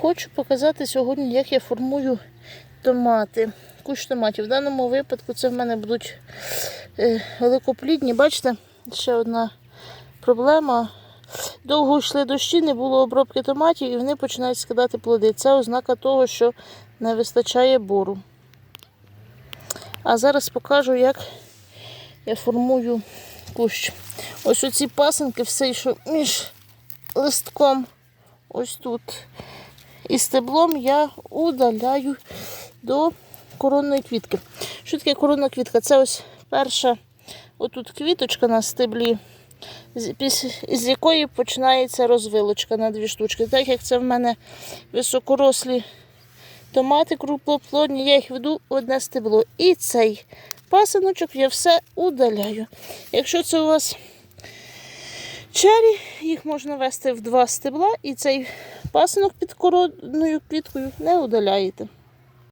Хочу показати сьогодні, як я формую томати. Кущ томатів. В даному випадку це в мене будуть е, великоплідні. Бачите, ще одна проблема. Довго йшли дощі, не було обробки томатів і вони починають скидати плоди. Це ознака того, що не вистачає бору. А зараз покажу, як я формую кущ. Ось оці пасинки, все, що між листком, ось тут, і стеблом я удаляю до коронної квітки. Що таке коронна квітка? Це ось перша отут квіточка на стеблі, з- якої починається розвилочка на дві штучки. Так як це в мене високорослі томати крупноплодні, я їх веду в одне стебло. І цей пасиночок я все удаляю. Якщо це у вас чері, їх можна вести в два стебла, і цей пасинок під коронною квіткою не удаляєте.